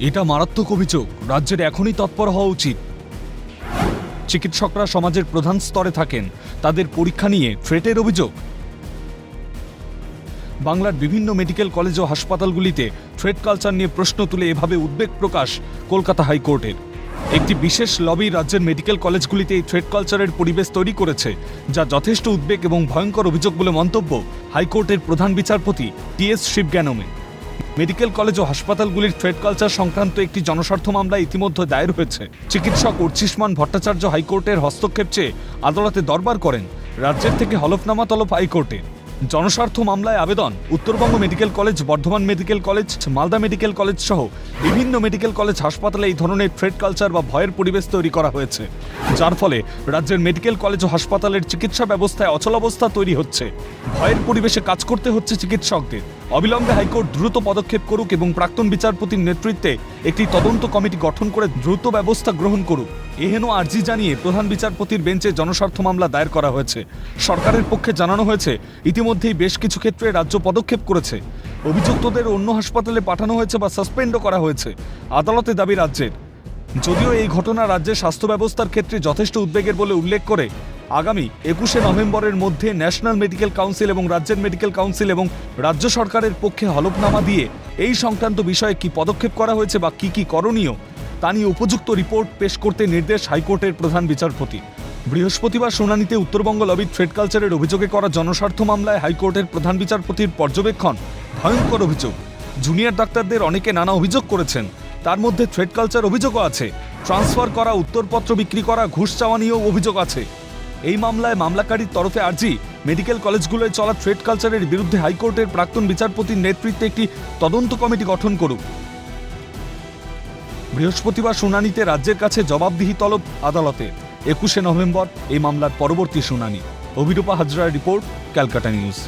এটা মারাত্মক অভিযোগ। রাজ্যের এখনই তৎপর হওয়া উচিত। চিকিৎসকরা সমাজের প্রধান স্তরে থাকেন। তাদের পরীক্ষা নিয়ে থ্রেটের অভিযোগ। বাংলার বিভিন্ন মেডিকেল কলেজ ও হাসপাতালগুলিতে থ্রেড কালচার নিয়ে প্রশ্ন তুলে এভাবে উদ্বেগ প্রকাশ কলকাতা হাইকোর্টের। একটি বিশেষ লবি রাজ্যের মেডিকেল কলেজগুলিতে এই থ্রেড কালচারের পরিবেশ তৈরি করেছে, যা যথেষ্ট উদ্বেগ এবং ভয়ঙ্কর অভিযোগ বলে মন্তব্য হাইকোর্টের প্রধান বিচারপতি টি এস মেডিকেল কলেজ ও হাসপাতালগুলির থ্রেড কালচার সংক্রান্ত একটি জনস্বার্থ মামলা ইতিমধ্যে দায়ের হয়েছে। চিকিৎসক উর্চিষ্মান ভট্টাচার্য হাইকোর্টের হস্তক্ষেপ চেয়ে আদালতে দরবার করেন। রাজ্যের থেকে হলফনামা তলব হাইকোর্টে। জনস্বার্থ মামলায় আবেদন Uttarbanga medical college, Bardhaman medical college, Malda medical college সহ বিভিন্ন মেডিকেল কলেজ হাসপাতালে এই ধরনের থ্রেড কালচার বা ভয়ের পরিবেশ তৈরি করা হয়েছে। যার ফলে রাজ্যের মেডিকেল কলেজ ও হাসপাতালের চিকিৎসা ব্যবস্থায় অচলাবস্থা তৈরি হচ্ছে। ভয়ের পরিবেশে কাজ করতে হচ্ছে চিকিৎসকদের। অবিলম্বে হাইকোর্ট দ্রুত পদক্ষেপ করুক এবং প্রাক্তন বিচারপতির নেতৃত্বে একটি তদন্ত কমিটি গঠন করে দ্রুত ব্যবস্থা গ্রহণ করুক। এহেন আর্জি জানিয়ে প্রধান বিচারপতির বেঞ্চে জনস্বার্থ মামলা দায়ের করা হয়েছে। সরকারের পক্ষে জানানো হয়েছে, ইতিমধ্যেই বেশ কিছু ক্ষেত্রে রাজ্য পদক্ষেপ করেছে। অভিযুক্তদের অন্য হাসপাতালে পাঠানো হয়েছে বা সাসপেন্ডও করা হয়েছে, আদালতে দাবি রাজ্যের। যদিও এই ঘটনা রাজ্যের স্বাস্থ্য ব্যবস্থার ক্ষেত্রে যথেষ্ট উদ্বেগের বলে উল্লেখ করে আগামী একুশে নভেম্বরের মধ্যে ন্যাশনাল মেডিকেল কাউন্সিল এবং রাজ্যের মেডিকেল কাউন্সিল এবং রাজ্য সরকারের পক্ষে হলফনামা দিয়ে এই সংক্রান্ত বিষয়ে কি পদক্ষেপ করা হয়েছে বা কি কি করণীয় তা নিয়ে উপযুক্ত রিপোর্ট পেশ করতে নির্দেশ হাইকোর্টের প্রধান বিচারপতি। বৃহস্পতিবার শুনানিতে উত্তরবঙ্গ লবির থ্রেড কালচারের অভিযোগে করা জনস্বার্থ মামলায় হাইকোর্টের প্রধান বিচারপতির পর্যবেক্ষণ, ভয়ঙ্কর অভিযোগ। জুনিয়র ডাক্তারদের অনেকে নানা অভিযোগ করেছেন। তার মধ্যে থ্রেড কালচার অভিযোগও আছে। ট্রান্সফার করা, উত্তরপত্র বিক্রি করা, ঘুষ চাওয়া নিয়েও অভিযোগ আছে। এই মামলায় মামলাকারীর তরফে আর্জি। মেডিকেল কলেজগুলোয় চলা থ্রেড কালচারের বিরুদ্ধে হাইকোর্টের প্রাক্তন বিচারপতির নেতৃত্বে একটি তদন্ত কমিটি গঠন করুক। বৃহস্পতিবার শুনানিতে রাজ্যের কাছে জবাবদিহি তলব আদালতে। একুশে নভেম্বর এই মামলার পরবর্তী শুনানি। অভিরূপা হাজরার রিপোর্ট, ক্যালকাটা নিউজ।